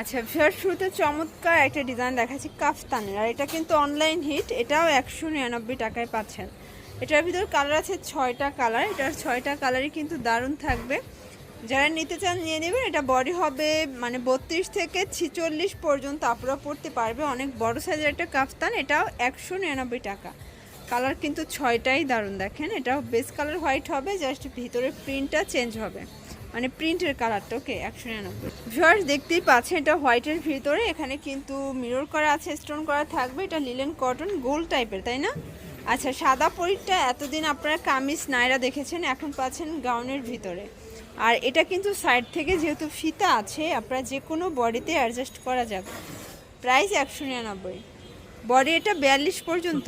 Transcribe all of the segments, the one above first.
আচ্ছা ফেয়ার শুরুতে চমৎকার একটা ডিজাইন দেখাচ্ছি কাফতানের আর এটা কিন্তু অনলাইন হিট এটাও একশো নিরানব্বই টাকায় পাচ্ছেন। এটার ভিতর কালার আছে ছয়টা কালার এটার ছয়টা কালারই কিন্তু দারুণ থাকবে। যারা নিতে চান, নিয়ে নেবেন। এটা বডি হবে মানে বত্রিশ থেকে ছিচল্লিশ পর্যন্ত আপনারা পড়তে পারবে। অনেক বড় সাইজের একটা কাফতান, এটাও একশো নিরানব্বই টাকা। কালার কিন্তু ছয়টাই দারুণ, দেখেন। এটাও বেস কালার হোয়াইট হবে জাস্ট ভিতরে প্রিন্টটা চেঞ্জ হবে। মানে প্রিন্টের কালারটা ওকে একশো নিরানব্বই। ভিউয়ার্স দেখতেই পাচ্ছেন এটা হোয়াইটের ভিতরে এখানে কিন্তু মিরর করা আছে স্টোন করা থাকবে এটা লিলেন কটন গোল টাইপের তাই না? আচ্ছা সাদা পরিটটা এতদিন আপনারা কামিজ নাইরা দেখেছেন এখন পাচ্ছেন গাউনের ভিতরে। আর এটা কিন্তু সাইড থেকে যেহেতু ফিতা আছে আপনারা যে কোনো বডিতে অ্যাডজাস্ট করা যাবে প্রাইস একশো নিরানব্বই। বডি এটা বিয়াল্লিশ পর্যন্ত?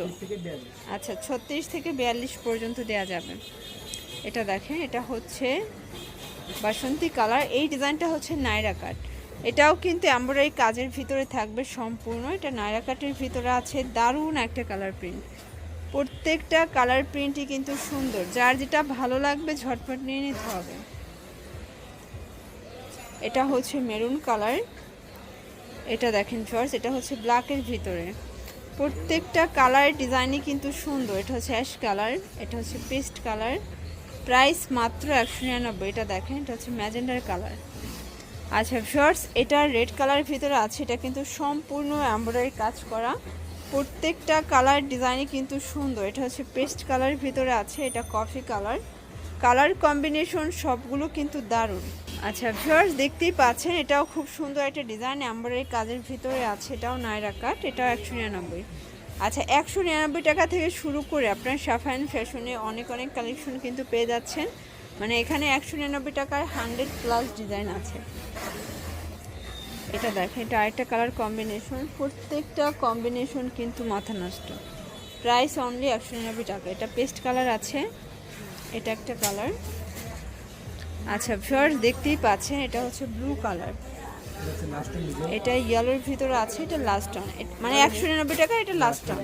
আচ্ছা ছত্রিশ থেকে বিয়াল্লিশ পর্যন্ত দেওয়া যাবে। এটা দেখেন এটা হচ্ছে বাসন্তী কালার, এই ডিজাইনটা হচ্ছে নাইরা কাট এটাও কিন্তু এমব্রয়ডারি কাজের ভিতরে থাকবে সম্পূর্ণ। এটা নাইরা কাটের ভিতরে আছে, দারুণ একটা কালার প্রিন্ট। প্রত্যেকটা কালার প্রিন্টই কিন্তু সুন্দর। যার যেটা ভালো লাগবে ঝটপট নিয়ে নিতে হবে। এটা হচ্ছে মেরুন কালার। এটা দেখেন ফার্স্ট এটা হচ্ছে ব্ল্যাকের ভিতরে। প্রত্যেকটা কালার ডিজাইনই কিন্তু সুন্দর। এটা হচ্ছে অ্যাশ কালার, এটা হচ্ছে পেস্ট কালার। প্রাইস মাত্র একশো নিরানব্বই, এটা দেখেন, এটা হচ্ছে ম্যাজেন্ডার কালার। আচ্ছা শর্টস এটা রেড কালারের ভিতরে আছে, এটা কিন্তু সম্পূর্ণ এমব্রয়ডারি কাজ করা। প্রত্যেকটা কালার ডিজাইনই কিন্তু সুন্দর, এটা হচ্ছে পেস্ট কালারের ভিতরে আছে, এটা কফি কালার। কালার কম্বিনেশন সবগুলো কিন্তু দারুণ। আচ্ছা ভিউয়ার্স, দেখতেই পাচ্ছেন, এটাও খুব সুন্দর একটা ডিজাইন, এমব্রয়ডারি কাজের ভিতরে আছে, এটাও নাইরা কাট, এটাও একশো নিরানব্বই। আচ্ছা একশো নিরানব্বই টাকা থেকে শুরু করে আপনার সাফায়ন ফ্যাশনে অনেক অনেক কালেকশন কিন্তু পেয়ে যাচ্ছেন। মানে এখানে একশো নিরানব্বই টাকার হান্ড্রেড প্লাস ডিজাইন আছে। এটা দেখেন, এটা আরেকটা কালার কম্বিনেশন। প্রত্যেকটা কম্বিনেশন কিন্তু মাথা নষ্ট। প্রাইস অনলি একশো নিরানব্বই টাকা। এটা পেস্ট কালার আছে। এটা একটা কালার। আচ্ছা ফিওর দেখতেই পাচ্ছেন, এটা হচ্ছে ব্লু কালার। এটা ইয়েলোর ভিতরে আছে, এটা লাস্ট অন মানে একশো নিরানব্বই টাকা, এটা লাস্ট অন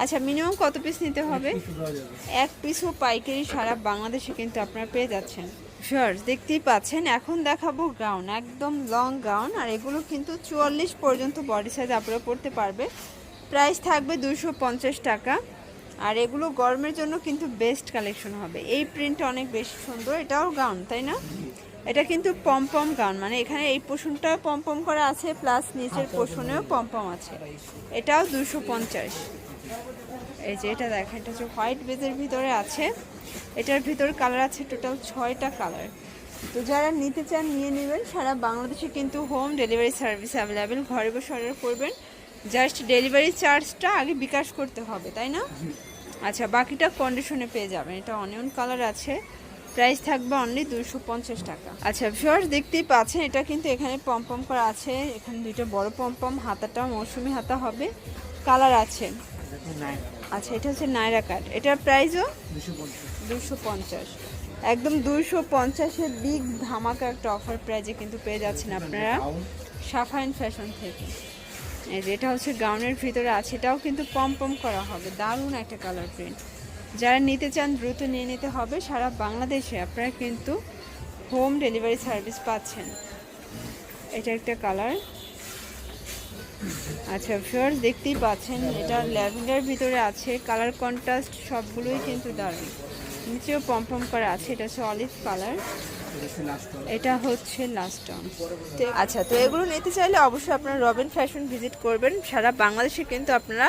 আচ্ছা মিনিমাম কত পিস নিতে হবে? এক পিসও পাইকারি সারা বাংলাদেশে কিন্তু আপনারা পেয়ে যাচ্ছেন। শিওর্স দেখতেই পাচ্ছেন, এখন দেখাবো গাউন একদম লং গাউন আর এগুলো কিন্তু চুয়াল্লিশ পর্যন্ত বডি সাইজ আপনারা পড়তে পারবে। প্রাইস থাকবে দুশো পঞ্চাশ টাকা, আর এগুলো গরমের জন্য কিন্তু বেস্ট কালেকশন হবে। এই প্রিন্ট অনেক বেশি সুন্দর, এটাও গাউন তাই না? এটা কিন্তু পমপম গাউন মানে এখানে এই পোষণটাও পমপম করা আছে প্লাস নিচের পোষণেও পমপম আছে। এটাও দুশো পঞ্চাশ। এই যে এটা দেখেন, এটা হচ্ছে হোয়াইট বেজের ভিতরে আছে। এটার ভিতর কালার আছে টোটাল ছয়টা কালার তো যারা নিতে চান, নিয়ে নেবেন। সারা বাংলাদেশে কিন্তু হোম ডেলিভারি সার্ভিস অ্যাভেলেবেল ঘরে বসে অর্ডার করবেন। জাস্ট ডেলিভারি চার্জটা আগে বিকাশ করতে হবে, তাই না? আচ্ছা বাকিটা কন্ডিশনে পেয়ে যাবেন। এটা অনিয়ন কালার আছে। প্রাইস থাকবে অনলি দুশো পঞ্চাশ টাকা। আচ্ছা ভিউয়ার্স দেখতেই পাচ্ছেন, এটা কিন্তু এখানে পম্পম করা আছে। এখানে দুইটা বড় পম্পম, হাতাটা মৌসুমি হাতা হবে। কালার আছে। আচ্ছা এটা হচ্ছে নাইরা কাট। এটার প্রাইসও দুশো পঞ্চাশ। একদম দুশো পঞ্চাশের বিগ ধামাকা একটা অফার প্রাইজে কিন্তু পেয়ে যাচ্ছেন আপনারা। সাফাইন ফ্যাশন থেকে। এই যে, এটা হচ্ছে গাউনের ভিতরে আছে। এটাও কিন্তু পম পম করা হবে। দারুণ একটা কালার প্রিন্ট যারা নিতে চান, দ্রুত নিয়ে নিতে হবে। সারা বাংলাদেশে আপনারা কিন্তু হোম ডেলিভারি সার্ভিস পাচ্ছেন। এটা একটা কালার। আচ্ছা ফিওর দেখতেই পাচ্ছেন, এটা ল্যাভেন্ডার ভিতরে আছে। কালার কন্ট্রাস্ট সবগুলোই কিন্তু দারুণ। নিচেও পম্পম করা আছে। এটা হচ্ছে অলিভ কালার। এটা হচ্ছে লাস্ট অন। আচ্ছা তো এগুলো নিতে চাইলে অবশ্যই আপনারা রবিন ফ্যাশন ভিজিট করবেন। সারা বাংলাদেশে কিন্তু আপনারা